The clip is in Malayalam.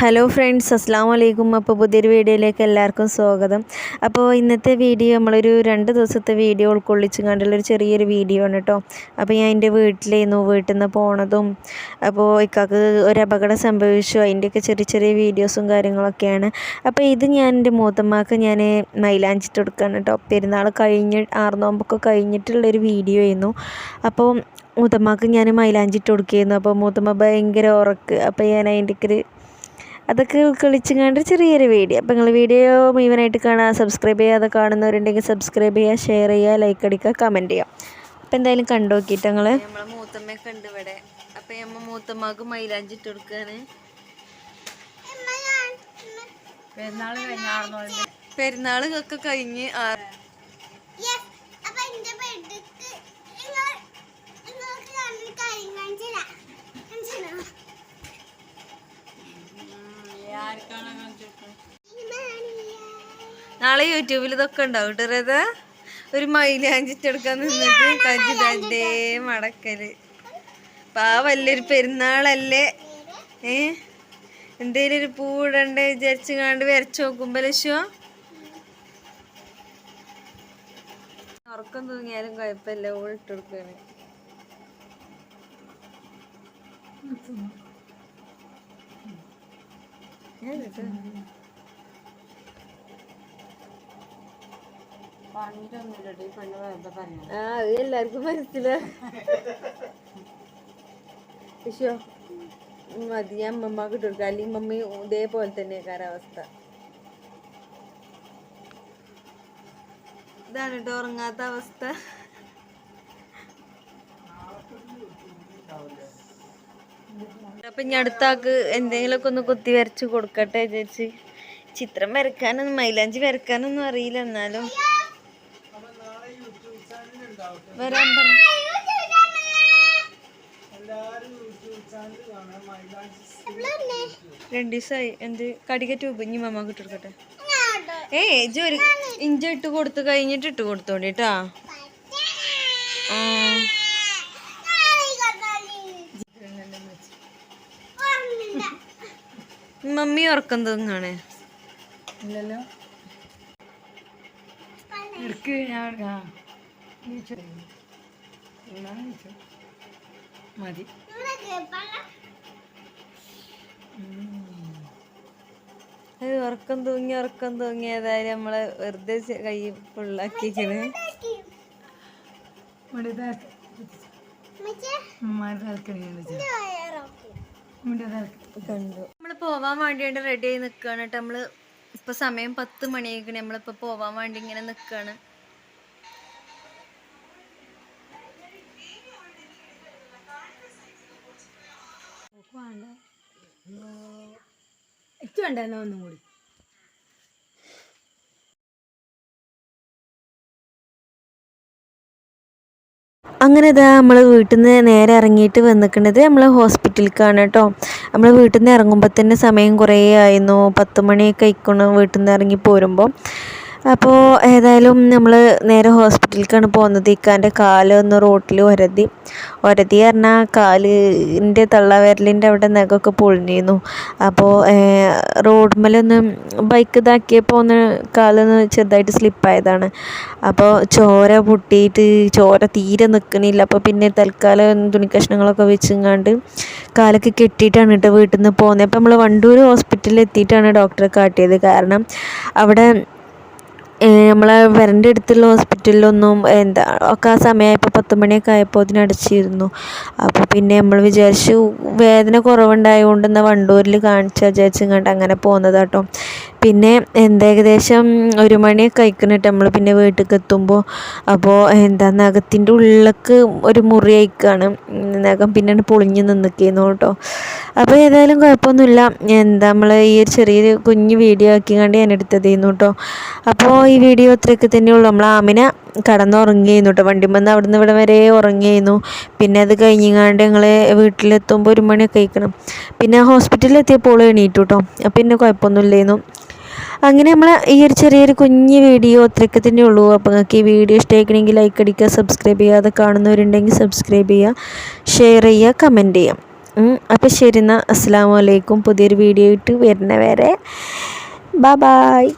ഹലോ ഫ്രണ്ട്സ് അസ്സാം വലൈക്കും അപ്പോൾ പുതിയൊരു വീഡിയോയിലേക്ക് എല്ലാവർക്കും സ്വാഗതം. അപ്പോൾ ഇന്നത്തെ വീഡിയോ നമ്മളൊരു രണ്ട് ദിവസത്തെ വീഡിയോ ഉൾക്കൊള്ളിച്ച് കണ്ടുള്ളൊരു ചെറിയൊരു വീഡിയോ ആണ് കേട്ടോ അപ്പോൾ ഞാൻ എന്റെ വീട്ടിലായിരുന്നു. വീട്ടിൽ നിന്ന് പോണതും അപ്പോൾ ഇക്കാക്ക് ഒരു അപകടം സംഭവിച്ചു. അതിന്റെയൊക്കെ ചെറിയ ചെറിയ വീഡിയോസും കാര്യങ്ങളൊക്കെയാണ്. അപ്പോൾ ഇത് ഞാൻ എന്റെ മൂത്തമ്മക്ക് ഞാൻ മൈലാഞ്ചിട്ട് കൊടുക്കുകയാണ് കേട്ടോ പെരുന്നാൾ കഴിഞ്ഞ് ആറുനോമ്പൊക്കെ കഴിഞ്ഞിട്ടുള്ളൊരു വീഡിയോ ആയിരുന്നു. അപ്പോൾ മൂത്തമ്മക്ക് ഞാൻ മൈലാഞ്ചിട്ട് കൊടുക്കുകയായിരുന്നു അപ്പോൾ മൂത്തമ്മ ഭയങ്കര ഉറക്ക്. അപ്പോൾ ഞാൻ അതിന്റെയൊക്കെ ഒരു അതൊക്കെ ഉൾക്കൊള്ളിച്ചുകൊണ്ട് ചെറിയൊരു വീഡിയോ. അപ്പോൾ നിങ്ങൾ വീഡിയോ മുഴുവനായിട്ട് കാണുക സബ്സ്ക്രൈബ് ചെയ്യാതെ കാണുന്നവരുണ്ടെങ്കിൽ സബ്സ്ക്രൈബ് ചെയ്യുക ഷെയർ ചെയ്യുക ലൈക്ക് അടിക്കുക കമന്റ് ചെയ്യുക അപ്പോൾ എന്തായാലും കണ്ടു നോക്കിയിട്ട് നിങ്ങൾ നമ്മളെ മൂത്തമ്മയൊക്കെ ഉണ്ട് ഇവിടെ. അപ്പോൾ അമ്മ മൂത്തമ്മക്ക് മൈലാഞ്ചിട്ട് കൊടുക്കുകയാണ് പെരുന്നാൾ കഴിഞ്ഞാർന്നോ പെരുന്നാൾ ഒക്കെ കഴിഞ്ഞ് ആ നാളെ യൂട്യൂബിൽ ഇതൊക്കെ ഉണ്ടാവും കേട്ടോ ഒരു മൈലാഞ്ചിട്ടെടുക്കാൻ നിന്നിട്ട് കജിതാന്റെ മടക്കൽ. പാവല്ലൊരു പെരുന്നാളല്ലേ? ഏ? എന്തേലും ഒരു പൂടണ്ട് വിചാരിച്ചു കാണ്ട് വരച്ചു നോക്കുമ്പോ ലക്ഷ്യോ ഉറക്കം തൂങ്ങിയാലും കുഴപ്പമില്ല ഓളിട്ട് കൊടുക്കാണ് ആ അത് എല്ലാവർക്കും മനസ്സിലായി ലക്ഷ്യോ മതി ഞാൻ അമ്മമ്മക്ക് ഇട്ട് കൊടുക്കാം. അല്ലെങ്കിൽ മമ്മി ഇതേപോലെ തന്നെ കാലാവസ്ഥ ഇതാണ് കേട്ടോ ഉറങ്ങാത്ത അവസ്ഥ. അപ്പൊ ഇനി അടുത്താക്ക് എന്തെങ്കിലുമൊക്കെ ഒന്ന് കുത്തി വരച്ച് കൊടുക്കട്ടെ ചേച്ചി ചിത്രം വരക്കാനൊന്നും മൈലാഞ്ചി വരക്കാനൊന്നും അറിയില്ല എന്നാലും. വരാൻ പറ രണ്ടു ദിവസമായി എന്ത്? കടിക ട്യൂബ് ഇനി മമ്മ കിട്ടെടുക്കട്ടെ ഇങ്ങോട്ട്. ഏ ഇജ്ജ് ഒരു ഇഞ്ച ഇട്ട് കൊടുത്തു കഴിഞ്ഞിട്ട് ഇട്ട് കൊടുത്തോണ്ടി കേട്ടാ ആ. മമ്മി ഉറക്കം ഇല്ലല്ലോ. എടുക്ക് ഞാൻ എടുക്കാം മതി. അത് ഉറക്കം തൂങ്ങി ഉറക്കം തൂങ്ങി. ഏതായാലും നമ്മളെ വെറുതെ കൈ ഫുള്ളാക്കിക്കണ് നമ്മൾ പോവാൻ വേണ്ടി റെഡി ആയി നിൽക്കുകയാണ് കേട്ടോ നമ്മൾ ഇപ്പൊ സമയം പത്ത് മണിയായിക്കണേ. നമ്മളിപ്പോ പോവാൻ വേണ്ടി ഇങ്ങനെ നിൽക്കുകയാണ് ഇച്ചു വേണ്ടെന്നാ ഒന്നും കൂടി? അങ്ങനെ ഇതാ നമ്മൾ വീട്ടിൽ നിന്ന് നേരെ ഇറങ്ങിയിട്ട് വന്നിക്കുന്നത് നമ്മൾ ഹോസ്പിറ്റലിലേക്കാണ് കേട്ടോ. നമ്മൾ വീട്ടിൽ നിന്ന് ഇറങ്ങുമ്പോൾ തന്നെ സമയം കുറേ ആയിരുന്നു പത്ത് മണിയൊക്കെ ആയിക്കണം വീട്ടിൽ നിന്ന് ഇറങ്ങി പോരുമ്പോൾ അപ്പോൾ ഏതായാലും നമ്മൾ നേരെ ഹോസ്പിറ്റലിലേക്കാണ് പോകുന്നത്. ഇക്കാന്റെ കാൽ ഒന്ന് റോട്ടിൽ ഒരതി. ഒരതി പറഞ്ഞാൽ കാലിന്റെ തള്ളവിരലിന്റെ അവിടെ നഖമൊക്കെ പൊളിഞ്ഞിരുന്നു. അപ്പോൾ റോഡുമ്മലൊന്ന് ബൈക്ക് ഇതാക്കിയപ്പോൾ ഒന്ന് കാലൊന്ന് ചെറുതായിട്ട് സ്ലിപ്പായതാണ് അപ്പോൾ ചോര പൊട്ടിയിട്ട് ചോര തീരെ നിൽക്കണില്ല അപ്പോൾ പിന്നെ തൽക്കാലം തുണി കഷ്ണങ്ങളൊക്കെ വെച്ചിങ്ങാണ്ട് കാലൊക്കെ കെട്ടിയിട്ടാണ് കേട്ടോ വീട്ടിൽ നിന്ന് പോകുന്നത് അപ്പോൾ നമ്മൾ വണ്ടൂർ ഹോസ്പിറ്റലിൽ എത്തിയിട്ടാണ് ഡോക്ടറെ കാട്ടിയത്. കാരണം അവിടെ നമ്മളെ വരന്റെ അടുത്തുള്ള ഹോസ്പിറ്റലിലൊന്നും എന്താ ഒക്കെ ആ സമയമായപ്പോൾ പത്ത് മണിയൊക്കെ ആയപ്പോൾ അതിന് അടച്ചിരുന്നു. അപ്പോൾ പിന്നെ നമ്മൾ വിചാരിച്ചു വേദന കുറവുണ്ടായതുകൊണ്ട് എന്നാൽ വണ്ടൂരിൽ കാണിച്ച വിചാരിച്ചങ്ങാണ്ട് അങ്ങനെ പോകുന്നത് കേട്ടോ പിന്നെ എന്താ ഏകദേശം ഒരു മണിയൊക്കെ കഴിക്കുന്നിട്ട് നമ്മൾ പിന്നെ വീട്ടിലേക്ക് എത്തുമ്പോൾ അപ്പോൾ എന്താ നഖത്തിന്റെ ഉള്ളിലേക്ക് ഒരു മുറി അയക്കാണ് നഖം പിന്നെ പൊളിഞ്ഞ് നിന്നിക്കുന്നു കേട്ടോ. അപ്പോൾ ഏതായാലും കുഴപ്പമൊന്നുമില്ല. എന്താ നമ്മൾ ഈ ഒരു ചെറിയൊരു കുഞ്ഞ് വീഡിയോ ആക്കിക്കാണ്ട് ഞാൻ എടുത്തതേന്നു കേട്ടോ. അപ്പോൾ ഈ വീഡിയോ അത്രയൊക്കെ തന്നെയുള്ളൂ. നമ്മൾ ആമിന കടന്നുറങ്ങിയിരുന്നു കേട്ടോ വണ്ടിമെന്ന് അവിടെ നിന്ന് ഇവിടെ വരെ ഉറങ്ങിയിരുന്നു പിന്നെ അത് കഴിഞ്ഞാണ്ട് ഞങ്ങൾ വീട്ടിലെത്തുമ്പോൾ ഒരു മണിയൊക്കെ കഴിക്കണം പിന്നെ ഹോസ്പിറ്റലിൽ എത്തിയപ്പോൾ എണീറ്റു കേട്ടോ അപ്പം പിന്നെ കുഴപ്പമൊന്നുമില്ലായിരുന്നു. അങ്ങനെ നമ്മൾ ഈ ഒരു ചെറിയൊരു കുഞ്ഞ് വീഡിയോ അത്രയ്ക്ക് തന്നെ ഉള്ളൂ. അപ്പോൾ നിങ്ങൾക്ക് ഈ വീഡിയോ ഇഷ്ടമായിക്കണമെങ്കിൽ ലൈക്ക് അടിക്കുക സബ്സ്ക്രൈബ് ചെയ്യുക. അത് കാണുന്നവരുണ്ടെങ്കിൽ സബ്സ്ക്രൈബ് ചെയ്യുക ഷെയർ ചെയ്യുക കമന്റ് ചെയ്യുക. അപ്പോൾ ശരി എന്നാൽ അസ്സാം വലൈക്കും പുതിയൊരു വീഡിയോ ഇട്ട് വരുന്നവരെ. Bye bye